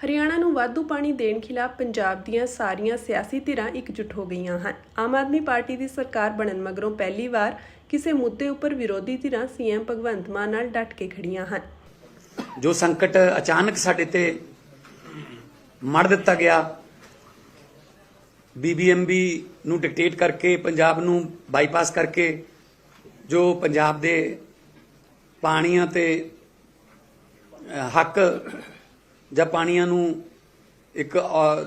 ਹਰਿਆਣਾ ਨੂੰ ਵਾਧੂ ਪਾਣੀ ਦੇਣ ਖਿਲਾਫ ਪੰਜਾਬ ਦੀਆਂ ਸਾਰੀਆਂ ਸਿਆਸੀ ਧਿਰਾਂ ਇਕਜੁੱਟ ਹੋ ਗਈਆਂ ਹਨ। ਆਮ ਆਦਮੀ ਪਾਰਟੀ ਦੀ ਸਰਕਾਰ ਬਣਨ ਮਗਰੋਂ ਪਹਿਲੀ ਵਾਰ ਕਿਸੇ ਮੁੱਦੇ ਉੱਪਰ ਵਿਰੋਧੀ ਧਿਰਾਂ ਸੀਐਮ ਭਗਵੰਤ ਮਾਨ ਨਾਲ ਡਟ ਕੇ ਖੜੀਆਂ ਹਨ। ਜੋ ਸੰਕਟ ਅਚਾਨਕ ਸਾਡੇ ਤੇ ਮੜ ਦਿੱਤਾ ਗਿਆ ਬੀਬੀਐਮਬੀ ਨੂੰ ਡਿਕਟੇਟ ਕਰਕੇ, ਪੰਜਾਬ ਨੂੰ ਬਾਈਪਾਸ ਕਰਕੇ, ਜੋ ਪੰਜਾਬ ਦੇ ਪਾਣੀਆਂ ਤੇ ਹੱਕ ਜਾਂ ਪਾਣੀਆਂ ਨੂੰ ਇੱਕ ਅਹ,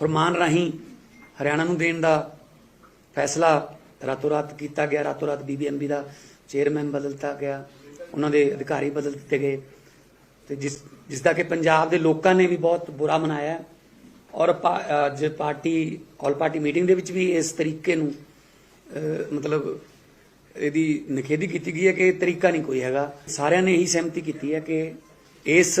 ਫਰਮਾਨ ਰਾਹੀਂ ਹਰਿਆਣਾ ਨੂੰ ਦੇਣ ਦਾ ਫੈਸਲਾ ਰਾਤੋਂ ਰਾਤ ਕੀਤਾ ਗਿਆ। ਰਾਤੋਂ ਰਾਤ ਬੀਬੀਐਮਬੀ ਦਾ ਚੇਅਰਮੈਨ ਬਦਲਤਾ ਗਿਆ। ਉਹਨਾਂ ਦੇ ਅਧਿਕਾਰੀ ਬਦਲ ਦਿੱਤੇ ਗਏ। ਤੇ ਜਿਸ ਜਿਸ ਦਾ ਕਿ ਪੰਜਾਬ ਦੇ ਲੋਕਾਂ ਨੇ ਵੀ ਬਹੁਤ ਬੁਰਾ ਮਨਾਇਆ ਔਰ ਪਾ- ਜੇ ਪਾਰਟੀ ਆਲ ਪਾਰਟੀ ਮੀਟਿੰਗ ਦੇ ਵਿੱਚ ਵੀ ਇਸ ਤਰੀਕੇ ਨੂੰ ਮਤਲਬ ਇਹਦੀ ਨਿਖੇਧੀ ਕੀਤੀ ਗਈ ਹੈ ਕਿ ਤਰੀਕਾ ਨਹੀਂ ਕੋਈ ਹੈਗਾ। ਸਾਰਿਆਂ ਨੇ ਇਹੀ ਸਹਿਮਤੀ ਕੀਤੀ ਹੈ ਕਿ ਇਸ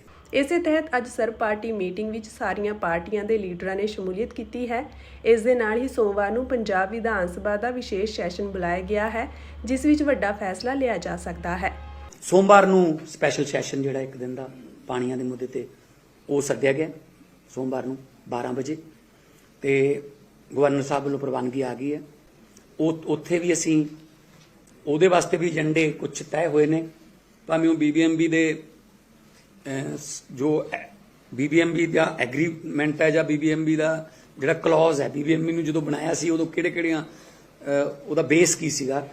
ਇਸੇ ਤਹਿਤ ਅੱਜ ਸਰਬ ਪਾਰਟੀ ਮੀਟਿੰਗ ਵਿੱਚ ਸਾਰੀਆਂ ਪਾਰਟੀਆਂ ਦੇ ਲੀਡਰਾਂ ਨੇ ਸ਼ਮੂਲੀਅਤ ਕੀਤੀ ਹੈ। ਇਸ ਦੇ ਨਾਲ ਹੀ ਸੋਮਵਾਰ ਨੂੰ ਪੰਜਾਬ ਵਿਧਾਨ ਸਭਾ ਦਾ ਵਿਸ਼ੇਸ਼ ਸੈਸ਼ਨ ਬੁਲਾਇਆ ਗਿਆ ਹੈ ਜਿਸ ਵਿੱਚ ਵੱਡਾ ਫੈਸਲਾ ਲਿਆ ਜਾ ਸਕਦਾ ਹੈ। ਸੋਮਵਾਰ ਨੂੰ ਸਪੈਸ਼ਲ ਸੈਸ਼ਨ ਜਿਹੜਾ ਇੱਕ ਦਿਨ ਦਾ ਪਾਣੀਆਂ ਦੇ ਮੁੱਦੇ ਤੇ ਉਹ ਸੱਦਿਆ ਗਿਆ ਸੋਮਵਾਰ ਨੂੰ 12 ਵਜੇ। ਤੇ ਗਵਰਨਰ ਸਾਹਿਬ ਵੱਲੋਂ ਪ੍ਰਵਾਨਗੀ ਆ ਗਈ ਹੈ। ਉਹ ਉੱਥੇ ਵੀ ਅਸੀਂ ਉਹਦੇ ਵਾਸਤੇ ਵੀ ਏਜੰਡੇ ਕੁਝ ਤੈਅ ਹੋਏ ਨੇ। ਭਾਵੇਂ ਉਹ ਬੀਬੀਐਮਬੀ ਦੇ ਅਹ, ਸ- ਜੋ ਬੀਬੀਐਮਬੀ ਦਾ ਐਗਰੀਮੈਂਟ ਹੈ ਜਾਂ ਬੀਬੀਐਮਬੀ ਦਾ ਜਿਹੜਾ ਕਲੌਜ਼ ਹੈ ਬੀਬੀਐਮਬੀ ਨੂੰ ਜਦੋਂ ਬਣਾਇਆ ਸੀ, ਉਦੋਂ ਕਿਹੜੇ ਕਿਹੜੀਆਂ ਉਹਦਾ ਬੇਸ ਕੀ ਸੀਗਾ?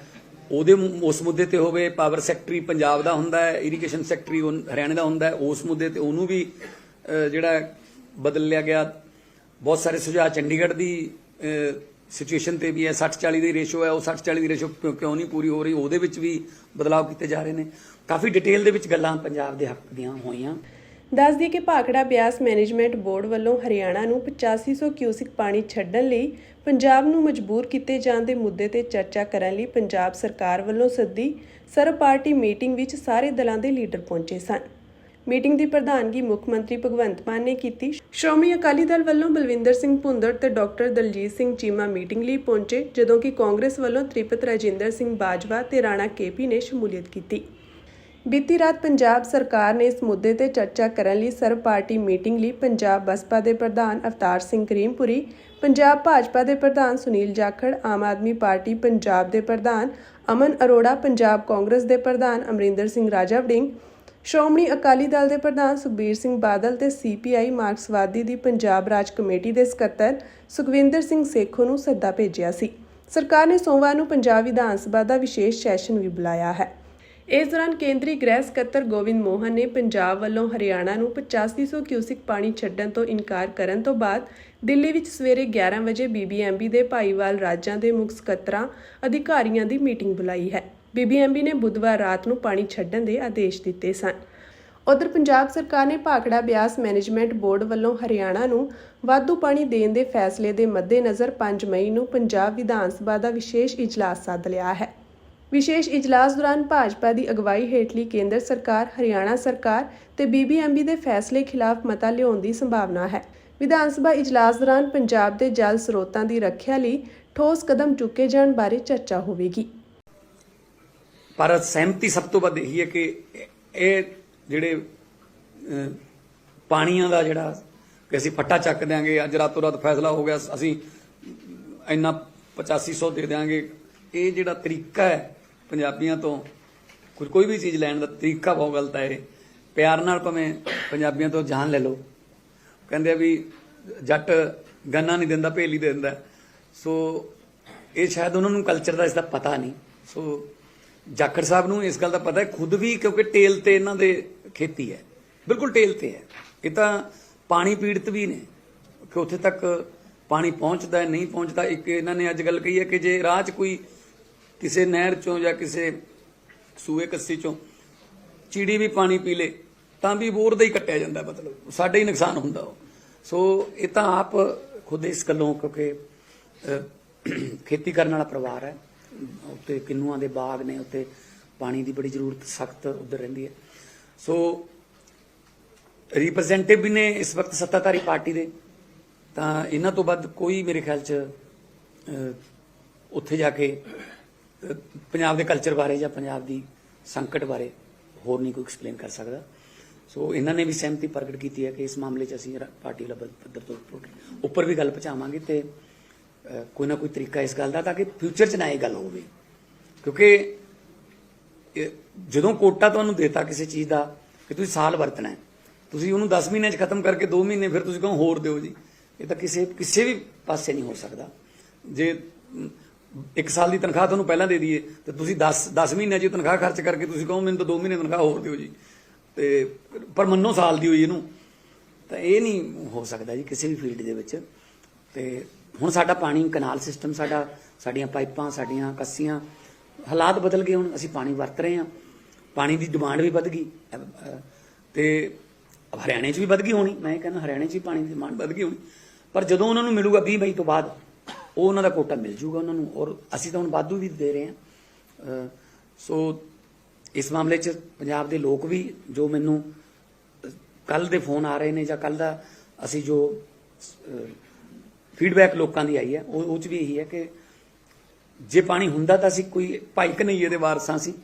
ਉਹਦੇ ਉਸ ਮੁੱਦੇ ਤੇ ਹੋਵੇ ਪਾਵਰ ਸੈਕਟਰੀ ਪੰਜਾਬ ਦਾ ਹੁੰਦਾ ਹੈ ਇਰੀਗੇਸ਼ਨ ਸੈਕਟਰੀ ਉਹ ਹਰਿਆਣਾ ਦਾ ਹੁੰਦਾ ਹੈ, ਉਸ ਮੁੱਦੇ ਤੇ ਉਹਨੂੰ ਵੀ ਜਿਹੜਾ ਬਦਲ ਲਿਆ ਗਿਆ। ਬਹੁਤ ਸਾਰੇ ਸੁਝਾਅ ਚੰਡੀਗੜ੍ਹ ਦੀ ਸਿਚੁਏਸ਼ਨ ਤੇ ਵੀ ਹੈ 60 40 ਦੀ ਰੇਸ਼ੋ ਹੈ, ਉਹ 60 40 ਦੀ ਰੇਸ਼ੋ ਕਿਉਂ ਨਹੀਂ ਪੂਰੀ ਹੋ ਰਹੀ? ਉਹਦੇ ਵਿੱਚ ਵੀ ਬਦਲਾਅ ਕੀਤੇ ਜਾ ਰਹੇ ਨੇ। ਕਾਫੀ ਡਿਟੇਲ ਦੇ ਵਿੱਚ ਗੱਲਾਂ ਪੰਜਾਬ ਦੇ ਹੱਕ ਦੀਆਂ ਹੋਈਆਂ। ਦੱਸ ਦਈਏ ਕਿ ਭਾਖੜਾ ਬਿਆਸ ਮੈਨੇਜਮੈਂਟ ਬੋਰਡ ਵੱਲੋਂ ਹਰਿਆਣਾ ਨੂੰ 8500 ਕਿਊਸਿਕ ਪਾਣੀ ਛੱਡਣ ਲਈ ਪੰਜਾਬ ਨੂੰ ਮਜਬੂਰ ਕੀਤੇ ਜਾਣ ਦੇ ਮੁੱਦੇ ਤੇ ਚਰਚਾ ਕਰਨ ਲਈ ਪੰਜਾਬ ਸਰਕਾਰ ਵੱਲੋਂ ਸੱਦੀ ਸਰਬ ਪਾਰਟੀ ਮੀਟਿੰਗ ਵਿੱਚ ਸਾਰੇ ਦਲਾਂ ਦੇ ਲੀਡਰ ਪਹੁੰਚੇ ਸਨ। ਮੀਟਿੰਗ ਦੀ ਪ੍ਰਧਾਨਗੀ ਮੁੱਖ ਮੰਤਰੀ ਭਗਵੰਤ ਮਾਨ ਨੇ ਕੀਤੀ। ਸ਼੍ਰੋਮਣੀ ਅਕਾਲੀ ਦਲ ਵੱਲੋਂ ਬਲਵਿੰਦਰ ਸਿੰਘ ਭੁੰਦੜ ਤੇ ਡਾਕਟਰ ਦਲਜੀਤ ਸਿੰਘ ਚੀਮਾ ਮੀਟਿੰਗ ਲਈ ਪਹੁੰਚੇ, ਜਦੋਂ ਕਿ ਕਾਂਗਰਸ ਵੱਲੋਂ ਤ੍ਰਿਪਤ ਰਾਜਿੰਦਰ ਸਿੰਘ ਬਾਜਵਾ ਤੇ ਰਾਣਾ ਕੇਪੀ ਨੇ ਸ਼ਮੂਲੀਅਤ ਕੀਤੀ। ਬੀਤੀ ਰਾਤ ਪੰਜਾਬ ਸਰਕਾਰ ਨੇ ਇਸ ਮੁੱਦੇ ਤੇ ਚਰਚਾ ਕਰਨ ਲਈ ਸਰਬ ਪਾਰਟੀ ਮੀਟਿੰਗ ਲਈ ਪੰਜਾਬ ਬਸਪਾ ਦੇ ਪ੍ਰਧਾਨ ਅਵਤਾਰ ਸਿੰਘ ਕਰੀਮਪੁਰੀ ਪੰਜਾਬ ਭਾਜਪਾ ਦੇ ਪ੍ਰਧਾਨ ਸੁਨੀਲ ਜਾਖੜ, ਆਮ ਆਦਮੀ ਪਾਰਟੀ ਪੰਜਾਬ ਦੇ ਪ੍ਰਧਾਨ ਅਮਨ ਅਰੋੜਾ, ਪੰਜਾਬ ਕਾਂਗਰਸ ਦੇ ਪ੍ਰਧਾਨ ਅਮਰਿੰਦਰ ਸਿੰਘ ਰਾਜਾ ਵੜਿੰਗ ਸ਼੍ਰੋਮਣੀ ਅਕਾਲੀ ਦਲ ਦੇ ਪ੍ਰਧਾਨ ਸੁਖਬੀਰ ਸਿੰਘ ਬਾਦਲ ਤੇ ਸੀਪੀਆਈ ਮਾਰਕਸਵਾਦੀ ਦੀ ਪੰਜਾਬ ਰਾਜ ਕਮੇਟੀ ਦੇ ਸਕੱਤਰ ਸੁਖਵਿੰਦਰ ਸਿੰਘ ਸੇਖੋ ਨੂੰ ਸੱਦਾ ਭੇਜਿਆ ਸੀ। ਸਰਕਾਰ ਨੇ ਸੋਮਵਾਰ ਨੂੰ ਪੰਜਾਬ ਵਿਧਾਨ ਸਭਾ ਦਾ ਵਿਸ਼ੇਸ਼ ਸੈਸ਼ਨ ਵੀ ਬੁਲਾਇਆ ਹੈ। ਇਸ ਦੌਰਾਨ ਕੇਂਦਰੀ ਗ੍ਰਹਿ ਸਕੱਤਰ ਗੋਬਿੰਦ ਮੋਹਨ ਨੇ ਪੰਜਾਬ ਵੱਲੋਂ ਹਰਿਆਣਾ ਨੂੰ 8500 ਕਿਊਸਿਕ ਪਾਣੀ ਛੱਡਣ ਤੋਂ ਇਨਕਾਰ ਕਰਨ ਤੋਂ ਬਾਅਦ ਦਿੱਲੀ ਵਿੱਚ ਸਵੇਰੇ 11 ਵਜੇ ਬੀਬੀਐਮਬੀ ਦੇ ਭਾਈਵਾਲ ਰਾਜਾਂ ਦੇ ਮੁੱਖ ਸਕੱਤਰਾਂ, ਅਧਿਕਾਰੀਆਂ ਦੀ ਮੀਟਿੰਗ ਬੁਲਾਈ ਹੈ। ਬੀਬੀਐਮਬੀ ਨੇ ਬੁੱਧਵਾਰ ਰਾਤ ਨੂੰ ਪਾਣੀ ਛੱਡਣ ਦੇ ਆਦੇਸ਼ ਦਿੱਤੇ ਸਨ। ਉਧਰ ਪੰਜਾਬ ਸਰਕਾਰ ਨੇ ਭਾਖੜਾ ਬਿਆਸ ਮੈਨੇਜਮੈਂਟ ਬੋਰਡ ਵੱਲੋਂ ਹਰਿਆਣਾ ਨੂੰ ਵਾਧੂ ਪਾਣੀ ਦੇਣ ਦੇ ਫੈਸਲੇ ਦੇ ਮੱਦੇਨਜ਼ਰ 5 ਮਈ ਨੂੰ ਪੰਜਾਬ ਵਿਧਾਨ ਸਭਾ ਦਾ ਵਿਸ਼ੇਸ਼ ਇਜਲਾਸ ਸੱਦ ਲਿਆ ਹੈ। ਵਿਸ਼ੇਸ਼ ਇਜਲਾਸ ਦੌਰਾਨ ਭਾਜਪਾ ਦੀ ਅਗਵਾਈ ਹੇਠਲੀ ਕੇਂਦਰ ਸਰਕਾਰ, ਹਰਿਆਣਾ ਸਰਕਾਰ ਤੇ ਬੀਬੀਐਮਬੀ ਦੇ ਫੈਸਲੇ ਖਿਲਾਫ ਮਤਾ ਲਿਆਉਣ ਦੀ ਸੰਭਾਵਨਾ ਹੈ। ਵਿਧਾਨ ਸਭਾ ਇਜਲਾਸ ਦੌਰਾਨ ਪੰਜਾਬ ਦੇ ਜਲ ਸਰੋਤਾਂ ਦੀ ਰੱਖਿਆ ਲਈ ਠੋਸ ਕਦਮ ਚੁੱਕੇ ਜਾਣ ਬਾਰੇ ਚਰਚਾ ਹੋਵੇਗੀ। ਪਰ ਸਹਿਮਤੀ ਸਭ ਤੋਂ ਵੱਧ ਇਹੀ ਹੈ ਕਿ ਇਹ ਜਿਹੜੇ ਪਾਣੀਆਂ ਦਾ ਜਿਹੜਾ ਕਿ ਅਸੀਂ ਫੱਟਾ ਚੱਕ ਦਿਆਂਗੇ, ਅੱਜ ਰਾਤੋਂ ਰਾਤ ਫੈਸਲਾ ਹੋ ਗਿਆ, ਅਸੀਂ ਇੰਨਾ 8500 ਦੇ ਦਿਆਂਗੇ। ਇਹ ਜਿਹੜਾ ਤਰੀਕਾ ਹੈ ਪੰਜਾਬੀਆਂ ਤੋਂ ਕੋਈ ਕੋਈ ਵੀ ਚੀਜ਼ ਲੈਣ ਦਾ ਤਰੀਕਾ ਬਹੁਤ ਗਲਤ ਹੈ ਇਹ। ਪਿਆਰ ਨਾਲ ਭਾਵੇਂ ਪੰਜਾਬੀਆਂ ਤੋਂ ਜਾਨ ਲੈ ਲਓ। ਕਹਿੰਦੇ ਆ ਵੀ ਜੱਟ ਗੰਨਾ ਨਹੀਂ ਦਿੰਦਾ, ਭੇਲੀ ਦੇ ਦਿੰਦਾ। ਸੋ ਇਹ ਸ਼ਾਇਦ ਉਹਨਾਂ ਨੂੰ ਕਲਚਰ ਦਾ ਇਸ ਦਾ ਪਤਾ ਨਹੀਂ। ਸੋ ਜਾਖੜ ਸਾਹਿਬ ਨੂੰ ਇਸ ਗੱਲ ਦਾ ਪਤਾ ਹੈ, ਖੁਦ ਵੀ ਕਿਉਂਕਿ ਟੇਲ ਤੇ ਇਹਨਾਂ ਦੇ ਖੇਤੀ ਹੈ। ਬਿਲਕੁਲ ਟੇਲ ਤੇ ਹੈ। ਇਹ ਤਾਂ ਪਾਣੀ ਪੀੜਤ ਵੀ ਨੇ। ਕਿ ਉੱਥੇ ਤੱਕ ਪਾਣੀ ਪਹੁੰਚਦਾ ਹੈ, ਨਹੀਂ ਪਹੁੰਚਦਾ, ਇੱਕ ਇਹਨਾਂ ਨੇ ਅੱਜ ਗੱਲ ਕਹੀ ਹੈ ਕਿ ਜੇ ਰਾਹ 'ਚ ਕੋਈ ਕਿਸੇ ਨਹਿਰ ਚੋਂ ਜਾਂ ਕਿਸੇ ਸੂਏ ਕੱਸੀ ਚੋਂ ਚਿੜੀ ਵੀ ਪਾਣੀ ਪੀ ਲੇ, ਤਾਂ ਵੀ ਬੋਰ ਦਾ ਹੀ ਕੱਟਿਆ ਜਾਂਦਾ ਮਤਲਬ। ਸਾਡੇ ਹੀ ਨੁਕਸਾਨ ਹੁੰਦਾ ਉਹ। ਸੋ ਇਹ ਤਾਂ ਆਪ ਖੁਦ ਇਸ ਗੱਲੋਂ ਕਿਉਂਕਿ ਖੇਤੀ ਕਰਨ ਵਾਲਾ ਪਰਿਵਾਰ ਹੈ। ਉੱਤੇ ਕਿੰਨੂਆਂ ਦੇ ਬਾਗ ਨੇ, ਉੱਤੇ ਪਾਣੀ ਦੀ ਬੜੀ ਜ਼ਰੂਰਤ ਸਖਤ ਉੱਧਰ ਰਹਿੰਦੀ ਹੈ। ਸੋ ਰਿਪਰੈਜ਼ੈਂਟੇਟਿਵ ਵੀ ਨੇ ਇਸ ਵਕਤ ਸੱਤਾਧਾਰੀ ਪਾਰਟੀ ਦੇ। ਤਾਂ ਇਹਨਾਂ ਤੋਂ ਵੱਧ ਕੋਈ ਮੇਰੇ ਖਿਆਲ 'ਚ ਉੱਥੇ ਜਾ ਕੇ ਪੰਜਾਬ ਦੇ ਕਲਚਰ ਬਾਰੇ ਜਾਂ ਪੰਜਾਬ ਦੀ ਸੰਕਟ ਬਾਰੇ ਹੋਰ ਨਹੀਂ ਕੋਈ ਐਕਸਪਲੇਨ ਕਰ ਸਕਦਾ। ਸੋ ਇਹਨਾਂ ਨੇ ਵੀ ਸਹਿਮਤੀ ਪ੍ਰਗਟ ਕੀਤੀ ਹੈ ਕਿ ਇਸ ਮਾਮਲੇ 'ਚ ਅਸੀਂ ਪਾਰਟੀ ਵਾਲਾ ਪੱਧਰ ਤੋਂ ਉੱਪਰ- ਵੀ ਗੱਲ ਪਹੁੰਚਾਵਾਂਗੇ ਤੇ ਕੋਈ ਨਾ ਕੋਈ ਤਰੀਕਾ ਇਸ ਗੱਲ ਦਾ ਤਾਂ ਕਿ ਫਿਊਚਰ 'ਚ ਨਾ ਇਹ ਗੱਲ ਹੋਵੇ। ਕਿਉਂਕਿ ਜਦੋਂ ਕੋਟਾ ਤੁਹਾਨੂੰ ਦੇਤਾ ਕਿਸੇ ਚੀਜ਼ ਦਾ ਕਿ ਤੁਸੀਂ ਸਾਲ ਵਰਤਣਾ ਹੈ, ਤੁਸੀਂ ਉਹਨੂੰ 10 ਮਹੀਨੇ 'ਚ ਖਤਮ ਕਰਕੇ 2 ਮਹੀਨੇ ਫਿਰ ਤੁਸੀਂ ਕਹੋ ਹੋਰ ਦਿਓ ਜੀ, ਇਹ ਤਾਂ ਕਿਸੇ ਕਿਸੇ ਵੀ ਪਾਸੇ ਨਹੀਂ ਹੋ ਸਕਦਾ। ਜੇ ਇੱਕ ਸਾਲ ਦੀ ਤਨਖਾਹ ਤੁਹਾਨੂੰ ਪਹਿਲਾਂ ਦੇ ਦਈਏ, ਤੇ ਤੁਸੀਂ 10 10 ਮਹੀਨਿਆਂ 'ਚ ਤਨਖਾਹ ਖਰਚ ਕਰਕੇ ਤੁਸੀਂ ਕਹੋ ਮੈਨੂੰ ਤਾਂ 2 ਮਹੀਨੇ ਤਨਖਾਹ ਹੋਰ ਦਿਓ ਜੀ, ਤੇ ਪਰ ਮੰਨੋ ਸਾਲ ਦੀ ਹੋਈ ਇਹਨੂੰ, ਤਾਂ ਇਹ ਨਹੀਂ ਹੋ ਸਕਦਾ ਜੀ ਕਿਸੇ ਵੀ ਫੀਲਡ ਦੇ ਵਿੱਚ। ਤੇ ਹੁਣ ਸਾਡਾ ਪਾਣੀ ਕਨਾਲ ਸਿਸਟਮ ਸਾਡਾ ਸਾਡੀਆਂ ਪਾਈਪਾਂ ਸਾਡੀਆਂ ਕੱਸੀਆਂ ਹਾਲਾਤ ਬਦਲ ਗਏ ਹੁਣ ਅਸੀਂ ਪਾਣੀ ਵਰਤ ਰਹੇ ਹਾਂ। ਪਾਣੀ ਦੀ ਡਿਮਾਂਡ ਵੀ ਵੱਧ ਗਈ। ਅਹ, ਤੇ ਹਰਿਆਣੇ 'ਚ ਵੀ ਵੱਧ ਗਈ ਹੋਣੀ। ਮੈਂ ਇਹ ਕਹਿੰਦਾ ਹਰਿਆਣੇ 'ਚ ਵੀ ਪਾਣੀ ਦੀ ਡਿਮਾਂਡ ਵੱਧ ਗਈ ਹੋਣੀ। ਪਰ ਜਦੋਂ ਉਹਨਾਂ ਨੂੰ ਮਿਲੂਗਾ 20 ਮਈ ਤੋਂ ਬਾਅਦ ਉਹ ਉਹਨਾਂ ਦਾ ਕੋਟਾ ਮਿਲ ਜੂਗਾ ਉਹਨਾਂ ਨੂੰ ਔਰ ਅਸੀਂ ਤਾਂ ਹੁਣ ਵਾਧੂ ਵੀ ਦੇ ਰਹੇ ਹਾਂ। ਸੋ ਇਸ ਮਾਮਲੇ 'ਚ ਪੰਜਾਬ ਦੇ ਲੋਕ ਵੀ ਜੋ ਮੈਨੂੰ ਕੱਲ ਦੇ ਫੋਨ ਆ ਰਹੇ ਨੇ ਜਾਂ ਕੱਲ ਦਾ ਅਸੀਂ ਜੋ ਫੀਡਬੈਕ ਲੋਕਾਂ ਦੀ ਆਈ ਹੈ। ਉਹ ਉਹ 'ਚ ਵੀ ਇਹੀ ਹੈ ਕਿ ਜੇ ਪਾਣੀ ਹੁੰਦਾ ਤਾਂ ਅਸੀਂ ਕੋਈ ਭਾਈ ਕਨਈਏ ਦੇ ਵਾਰਸਾਂ ਸੀ।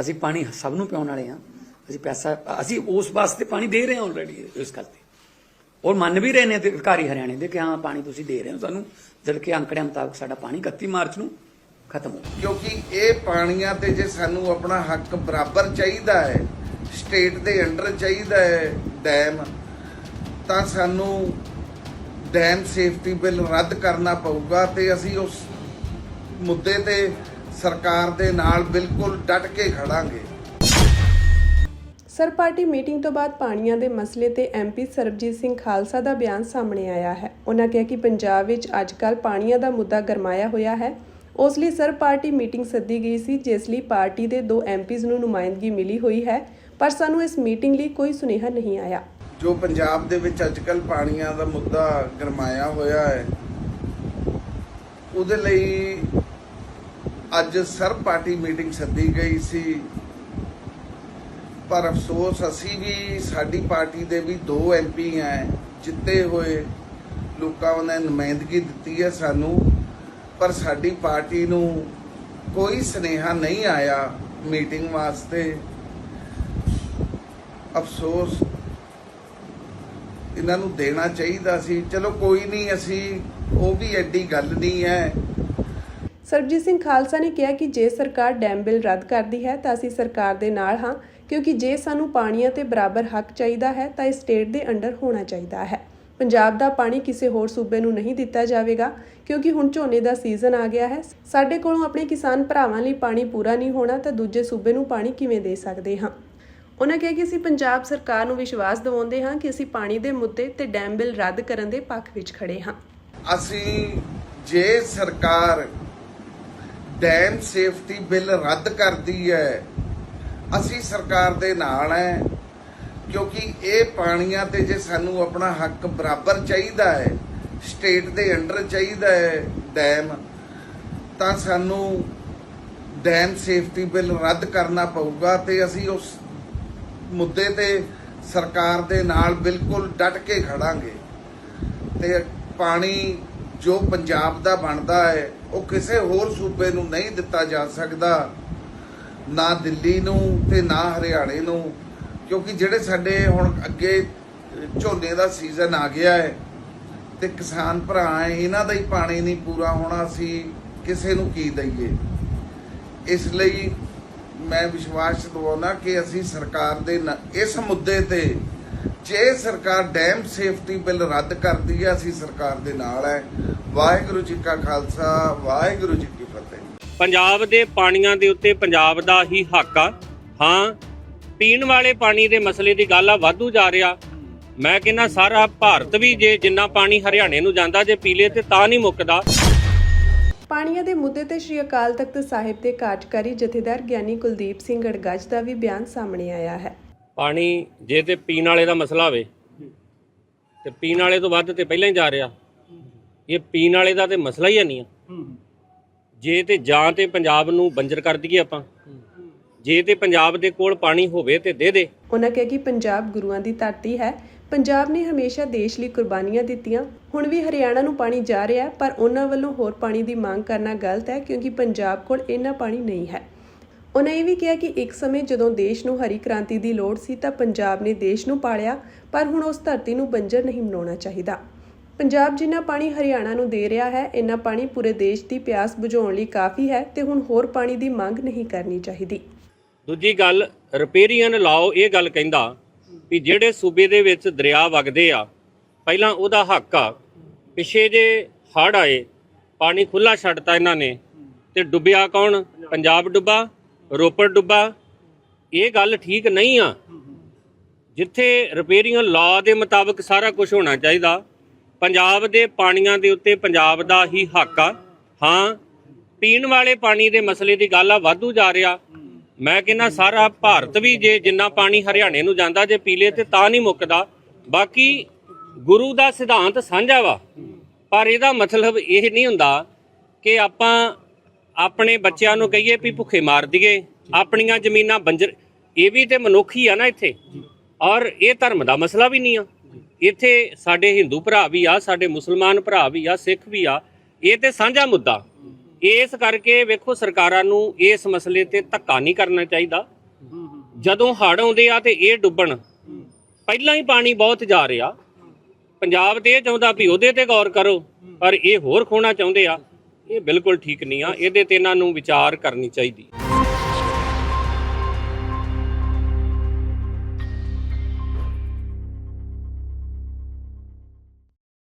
ਅਸੀਂ ਪਾਣੀ ਸਭ ਨੂੰ ਪਿਆਉਣ ਵਾਲੇ ਹਾਂ। ਅਸੀਂ ਪੈਸਾ ਅਸੀਂ ਉਸ ਵਾਸਤੇ ਪਾਣੀ ਦੇ ਰਹੇ ਹਾਂ ਆਲਰੇਡੀ ਇਸ ਗੱਲ ਤੇ। ਔਰ ਮੰਨ ਵੀ ਰਹੇ ਨੇ ਤੇ ਅਧਿਕਾਰੀ ਹਰਿਆਣੇ ਦੇ ਕਿ ਹਾਂ, ਪਾਣੀ ਤੁਸੀਂ ਦੇ ਰਹੇ ਹੋ ਸਾਨੂੰ। ਜਦ ਕਿ ਅੰਕੜਿਆਂ ਮੁਤਾਬਕ ਸਾਡਾ ਪਾਣੀ 31 ਮਾਰਚ ਨੂੰ ਖਤਮ ਹੋ ਕਿਉਂਕਿ ਇਹ ਪਾਣੀਆਂ ਤੇ ਜੇ ਸਾਨੂੰ ਆਪਣਾ ਹੱਕ ਬਰਾਬਰ ਚਾਹੀਦਾ ਹੈ ਸਟੇਟ ਦੇ ਅੰਡਰ ਚਾਹੀਦਾ ਹੈ ਡੈਮ ਤਾਂ ਸਾਨੂੰ ਡੈਮ ਸੇਫਟੀ ਬਿੱਲ ਰੱਦ ਕਰਨਾ ਪਊਗਾ ਤੇ ਅਸੀਂ ਉਸ ਮੁੱਦੇ ਤੇ ਸਰਕਾਰ ਦੇ ਨਾਲ ਬਿਲਕੁਲ ਡਟ ਕੇ ਖੜਾਂਗੇ। ਸਰ, ਪਾਰਟੀ ਮੀਟਿੰਗ ਤੋਂ ਬਾਅਦ ਪਾਣੀਆਂ ਦੇ ਮਸਲੇ ਤੇ ਐਮਪੀ ਸਰਬਜੀਤ ਸਿੰਘ ਖਾਲਸਾ ਦਾ ਬਿਆਨ ਸਾਹਮਣੇ ਆਇਆ ਹੈ। ਉਹਨਾਂ ਕਿਹਾ ਕਿ ਪੰਜਾਬ ਵਿੱਚ ਅੱਜਕੱਲ ਪਾਣੀਆਂ ਦਾ ਮੁੱਦਾ ਗਰਮਾਇਆ ਹੋਇਆ ਹੈ। ਉਸ ਲਈ ਸਰ, ਪਾਰਟੀ ਮੀਟਿੰਗ ਸੱਦੀ ਗਈ ਸੀ, ਜਿਸ ਲਈ ਪਾਰਟੀ ਦੇ ਦੋ ਐਮਪੀਜ਼ ਨੂੰ ਨੁਮਾਇੰਦਗੀ ਮਿਲੀ ਹੋਈ ਹੈ। ਪਰ ਸਾਨੂੰ ਇਸ ਮੀਟਿੰਗ ਲਈ ਕੋਈ ਸੁਨੇਹਾ ਨਹੀਂ ਆਇਆ। ਜੋ ਪੰਜਾਬ ਦੇ ਵਿੱਚ ਅੱਜਕੱਲ ਪਾਣੀਆਂ ਦਾ ਮੁੱਦਾ ਗਰਮਾਇਆ ਹੋਇਆ ਹੈ, ਉਹਦੇ ਲਈ ਅੱਜ ਸਰਬ ਪਾਰਟੀ ਮੀਟਿੰਗ ਸੱਦੀ ਗਈ ਸੀ। ਪਰ ਅਫਸੋਸ, ਅਸੀਂ ਵੀ ਸਾਡੀ ਪਾਰਟੀ ਦੇ ਵੀ ਦੋ ਐਮਪੀ ਹੈ ਜਿੱਤੇ ਹੋਏ ਲੋਕਾਂ ਨੇ ਨੁਮਾਇੰਦਗੀ ਦਿੱਤੀ ਹੈ ਸਾਨੂੰ। ਪਰ ਸਾਡੀ ਪਾਰਟੀ ਨੂੰ ਕੋਈ ਸਨੇਹਾ ਨਹੀਂ ਆਇਆ ਮੀਟਿੰਗ ਵਾਸਤੇ। ਅਫਸੋਸ ਇਹਨਾਂ ਨੂੰ ਦੇਣਾ ਚਾਹੀਦਾ ਸੀ। ਚਲੋ ਕੋਈ ਨਹੀਂ, ਅਸੀਂ ਉਹ ਵੀ ਐਡੀ ਗੱਲ ਨਹੀਂ ਹੈ। ਸਰਬਜੀਤ ਸਿੰਘ ਖਾਲਸਾ ਨੇ ਕਿਹਾ ਕਿ ਜੇ ਸਰਕਾਰ ਡੈਮ ਬਿੱਲ ਰੱਦ ਕਰਦੀ ਹੈ, ਤਾਂ ਅਸੀਂ ਸਰਕਾਰ ਦੇ ਨਾਲ ਹਾਂ, ਕਿਉਂਕਿ ਜੇ ਸਾਨੂੰ ਪਾਣੀਆਂ ਤੇ ਬਰਾਬਰ ਹੱਕ ਚਾਹੀਦਾ ਹੈ, ਤਾਂ ਇਹ ਸਟੇਟ ਦੇ ਅੰਡਰ ਹੋਣਾ ਚਾਹੀਦਾ ਹੈ। ਪੰਜਾਬ ਦਾ ਪਾਣੀ ਕਿਸੇ ਹੋਰ ਸੂਬੇ ਨੂੰ ਨਹੀਂ ਦਿੱਤਾ ਜਾਵੇਗਾ, ਕਿਉਂਕਿ ਹੁਣ ਝੋਨੇ ਦਾ ਸੀਜ਼ਨ ਆ ਗਿਆ ਹੈ। ਸਾਡੇ ਕੋਲੋਂ ਆਪਣੇ ਕਿਸਾਨ ਭਰਾਵਾਂ ਲਈ ਪਾਣੀ ਪੂਰਾ ਨਹੀਂ ਹੋਣਾ, ਤਾਂ ਦੂਜੇ ਸੂਬੇ ਨੂੰ ਪਾਣੀ ਕਿਵੇਂ ਦੇ ਸਕਦੇ ਹਾਂ? ਉਹਨਾਂ ਕਿਹਾ ਕਿ ਅਸੀਂ ਪੰਜਾਬ ਸਰਕਾਰ ਨੂੰ ਵਿਸ਼ਵਾਸ ਦਿਵਾਉਂਦੇ ਹਾਂ ਕਿ ਅਸੀਂ ਪਾਣੀ ਦੇ ਮੁੱਦੇ ਤੇ ਡੈਮ ਬਿੱਲ ਰੱਦ ਕਰਨ ਦੇ ਪੱਖ ਵਿੱਚ ਖੜੇ ਹਾਂ। ਅਸੀਂ ਜੇ ਸਰਕਾਰ ਡੈਮ ਸੇਫਟੀ ਬਿੱਲ ਰੱਦ ਕਰਦੀ ਹੈ, ਅਸੀਂ ਸਰਕਾਰ ਦੇ ਨਾਲ ਹੈ, ਕਿਉਂਕਿ ਇਹ ਪਾਣੀਆਂ ਤੇ ਜੇ ਸਾਨੂੰ ਆਪਣਾ ਹੱਕ ਬਰਾਬਰ ਚਾਹੀਦਾ ਹੈ, ਸਟੇਟ ਦੇ ਅੰਡਰ ਚਾਹੀਦਾ ਹੈ ਡੈਮ, ਤਾਂ ਸਾਨੂੰ ਡੈਮ ਸੇਫਟੀ ਬਿੱਲ ਰੱਦ ਕਰਨਾ ਪਊਗਾ ਤੇ ਅਸੀਂ ਉਸ ਮੁੱਦੇ ਤੇ ਸਰਕਾਰ ਦੇ ਨਾਲ ਬਿਲਕੁਲ ਡਟ ਕੇ ਖੜਾਂਗੇ ਤੇ ਪਾਣੀ ਜੋ ਪੰਜਾਬ ਦਾ ਬਣਦਾ ਹੈ, ਉਹ ਕਿਸੇ ਹੋਰ ਸੂਬੇ ਨੂੰ ਨਹੀਂ ਦਿੱਤਾ ਜਾ ਸਕਦਾ, ਨਾ ਦਿੱਲੀ ਨੂੰ ਤੇ ਨਾ ਹਰਿਆਣੇ ਨੂੰ, ਕਿਉਂਕਿ ਜਿਹੜੇ ਸਾਡੇ ਹੁਣ ਅੱਗੇ ਝੋਨੇ ਦਾ ਸੀਜ਼ਨ ਆ ਗਿਆ ਹੈ ਤੇ ਕਿਸਾਨ ਭਰਾ ਹੈ, ਇਹਨਾਂ ਦਾ ਹੀ ਪਾਣੀ ਨਹੀਂ ਪੂਰਾ ਹੋਣਾ, ਅਸੀਂ ਕਿਸੇ ਨੂੰ ਕੀ ਦਈਏ? ਇਸ ਲਈ ਮੈਂ ਵਿਸ਼ਵਾਸ ਦਿਵਾਉਣਾ ਕਿ ਅਸੀਂ ਸਰਕਾਰ ਦੇ ਇਸ ਮੁੱਦੇ ਤੇ ਜੇ ਸਰਕਾਰ ਡੈਮ ਸੇਫਟੀ ਬਿੱਲ ਰੱਦ ਕਰਦੀ ਹੈ, ਅਸੀਂ ਸਰਕਾਰ ਦੇ ਨਾਲ ਹੈ। ਵਾਹਿਗੁਰੂ ਜੀ ਕਾ ਖਾਲਸਾ, ਵਾਹਿਗੁਰੂ ਜੀ ਕੀ ਫਤਿਹ। ਪੰਜਾਬ ਦੇ ਪਾਣੀਆਂ ਦੇ ਉੱਤੇ ਪੰਜਾਬ ਦਾ ਹੀ ਹੱਕ ਆ। ਹਾਂ, ਪੀਣ ਵਾਲੇ ਪਾਣੀ ਦੇ ਮਸਲੇ ਦੀ ਗੱਲ ਆ, ਵਾਧੂ ਜਾ ਰਿਹਾ। ਮੈਂ ਕਹਿੰਦਾ ਸਾਰਾ ਭਾਰਤ ਵੀ ਜੇ ਜਿੰਨਾ ਪਾਣੀ ਹਰਿਆਣੇ ਨੂੰ ਜਾਂਦਾ, ਜੇ ਪੀਲੇ ਤੇ ਤਾਂ ਨਹੀਂ ਮੁੱਕਦਾ। ਪਾਣੀਆਂ ਦੇ ਮੁੱਦੇ ਤੇ ਸ਼੍ਰੀ ਅਕਾਲ ਤਖਤ ਸਾਹਿਬ ਦੇ ਕਾਰਜਕਾਰੀ ਜਥੇਦਾਰ ਗਿਆਨੀ ਕੁਲਦੀਪ ਸਿੰਘ ਗੜਗੱਜ ਦਾ ਵੀ ਬਿਆਨ ਸਾਹਮਣੇ ਆਇਆ ਹੈ। ਪਾਣੀ ਜੇ ਤੇ ਪੀਣ ਵਾਲੇ ਦਾ ਮਸਲਾ ਹੋਵੇ ਤੇ ਪੀਣ ਵਾਲੇ ਤੋਂ ਵੱਧ ਤੇ ਪਹਿਲਾਂ ਹੀ ਜਾ ਰਿਹਾ। ਇਹ ਪੀਣ ਵਾਲੇ ਦਾ ਤੇ ਮਸਲਾ ਹੀ ਨਹੀਂ ਆ। ਜੇ ਤੇ ਜਾਂ ਤੇ ਪੰਜਾਬ ਨੂੰ ਬੰਜਰ ਕਰ ਦਈਏ ਆਪਾਂ। ਜੇ ਤੇ ਪੰਜਾਬ ਦੇ ਕੋਲ ਪਾਣੀ ਹੋਵੇ ਤੇ ਦੇ ਦੇ। ਉਹਨਾਂ ਕਿਹਾ ਕਿ ਪੰਜਾਬ ਗੁਰੂਆਂ ਦੀ ਧਰਤੀ ਹੈ ਪੰਜਾਬ ਨੇ ਹਮੇਸ਼ਾ ਦੇਸ਼ ਲਈ ਕੁਰਬਾਨੀਆਂ ਦਿੱਤੀਆਂ। ਹੁਣ ਵੀ ਹਰਿਆਣਾ ਨੂੰ ਪਾਣੀ ਜਾ ਰਿਹਾ ਪਰ ਉਹਨਾਂ ਵੱਲੋਂ ਹੋਰ ਪਾਣੀ ਦੀ ਮੰਗ ਕਰਨਾ ਗਲਤ ਹੈ, ਕਿਉਂਕਿ ਪੰਜਾਬ ਕੋਲ ਇੰਨਾ ਪਾਣੀ ਨਹੀਂ ਹੈ। ਉਹਨਾਂ ਇਹ ਵੀ ਕਿਹਾ ਕਿ ਇੱਕ ਸਮੇਂ ਜਦੋਂ ਦੇਸ਼ ਨੂੰ ਹਰੀ ਕ੍ਰਾਂਤੀ ਦੀ ਲੋੜ ਸੀ, ਤਾਂ ਪੰਜਾਬ ਨੇ ਦੇਸ਼ ਨੂੰ ਪਾਲਿਆ, ਪਰ ਹੁਣ ਉਸ ਧਰਤੀ ਨੂੰ ਬੰਜਰ ਨਹੀਂ ਬਣਾਉਣਾ ਚਾਹੀਦਾ। ਪੰਜਾਬ ਜਿੰਨਾ ਪਾਣੀ ਹਰਿਆਣਾ ਨੂੰ ਦੇ ਰਿਹਾ ਹੈ, ਇੰਨਾ ਪਾਣੀ ਪੂਰੇ ਦੇਸ਼ ਦੀ ਪਿਆਸ ਬੁਝਾਉਣ ਲਈ ਕਾਫੀ ਹੈ ਤੇ ਹੁਣ ਹੋਰ ਪਾਣੀ ਦੀ ਮੰਗ ਨਹੀਂ ਕਰਨੀ ਚਾਹੀਦੀ। ਦੂਜੀ ਗੱਲ, ਰਿਪੇਰੀਅਨ ਲਾਓ, ਇਹ ਗੱਲ ਕਹਿੰਦਾ ਵੀ ਜਿਹੜੇ ਸੂਬੇ ਦੇ ਵਿੱਚ ਦਰਿਆ ਵਗਦੇ ਆ, ਪਹਿਲਾਂ ਉਹਦਾ ਹੱਕ ਆ। ਪਿਛੇ ਜੇ ਹੜ ਆਏ, ਪਾਣੀ ਖੁੱਲਾ ਛੱਡਤਾ ਇਹਨਾਂ ਨੇ, ਤੇ ਡੁੱਬਿਆ ਕੌਣ? ਪੰਜਾਬ ਡੁੱਬਾ, ਰੋਪੜ ਡੁੱਬਾ। ਇਹ ਗੱਲ ਠੀਕ ਨਹੀਂ ਆ। ਜਿੱਥੇ ਰਿਪੇਅਰਿੰਗ ਲਾਅ ਦੇ ਮੁਤਾਬਕ ਸਾਰਾ ਕੁਝ ਹੋਣਾ ਚਾਹੀਦਾ, ਪੰਜਾਬ ਦੇ ਪਾਣੀਆਂ ਦੇ ਉੱਤੇ ਪੰਜਾਬ ਦਾ ਹੀ ਹੱਕ ਆ। ਹਾਂ, ਪੀਣ ਵਾਲੇ ਪਾਣੀ ਦੇ ਮਸਲੇ ਦੀ ਗੱਲ ਆ, ਵਾਧੂ ਜਾ ਰਿਹਾ। ਮੈਂ ਕਹਿੰਦਾ ਸਾਰਾ ਭਾਰਤ ਵੀ ਜੇ ਜਿੰਨਾ ਪਾਣੀ ਹਰਿਆਣੇ ਨੂੰ ਜਾਂਦਾ ਜੇ ਪੀਲੇ ਤੇ ਤਾਂ ਨਹੀਂ ਮੁੱਕਦਾ। ਬਾਕੀ ਗੁਰੂ ਦਾ ਸਿਧਾਂਤ ਸਾਂਝਾ ਵਾ। ਪਰ ਇਹਦਾ ਮਤਲਬ ਇਹ ਨਹੀਂ ਹੁੰਦਾ ਕਿ ਆਪਾਂ ਆਪਣੇ ਬੱਚਿਆਂ ਨੂੰ ਕਹੀਏ ਵੀ ਭੁੱਖੇ ਮਾਰ ਦਈਏ, ਆਪਣੀਆਂ ਜ਼ਮੀਨਾਂ ਬੰਜਰ ਇਹ ਵੀ ਤੇ ਮਨੁੱਖ ਹੀ ਆ ਨਾ ਇੱਥੇ। ਔਰ ਇਹ ਧਰਮ ਦਾ ਮਸਲਾ ਵੀ ਨਹੀਂ ਆ। ਇੱਥੇ ਸਾਡੇ ਹਿੰਦੂ ਭਰਾ ਵੀ ਆ, ਸਾਡੇ ਮੁਸਲਮਾਨ ਭਰਾ ਵੀ ਆ, ਸਿੱਖ ਵੀ ਆ। ਇਹ ਤੇ ਸਾਂਝਾ ਮੁੱਦਾ। ਇਸ ਕਰਕੇ ਵੇਖੋ ਸਰਕਾਰਾਂ ਨੂੰ ਇਸ ਮਸਲੇ ਤੇ ਧੱਕਾ ਨਹੀਂ ਕਰਨਾ ਚਾਹੀਦਾ। ਜਦੋਂ ਹੜ੍ਹ ਆਉਂਦੇ ਆ ਤੇ ਇਹ ਡੁੱਬਣ, ਪਹਿਲਾਂ ਹੀ ਪਾਣੀ ਬਹੁਤ ਜਾ ਰਿਹਾ। ਪੰਜਾਬ ਤੇ ਇਹ ਚਾਹੁੰਦਾ ਵੀ ਉਹਦੇ ਤੇ ਗੌਰ ਕਰੋ, ਪਰ ਇਹ ਹੋਰ ਖੋਣਾ ਚਾਹੁੰਦੇ ਆ। ਇਹ ਬਿਲਕੁਲ ਠੀਕ ਨਹੀਂ ਆ, ਇਹਦੇ ਤੇ ਇਹਨਾਂ ਨੂੰ ਵਿਚਾਰ ਕਰਨੀ ਚਾਹੀਦੀ।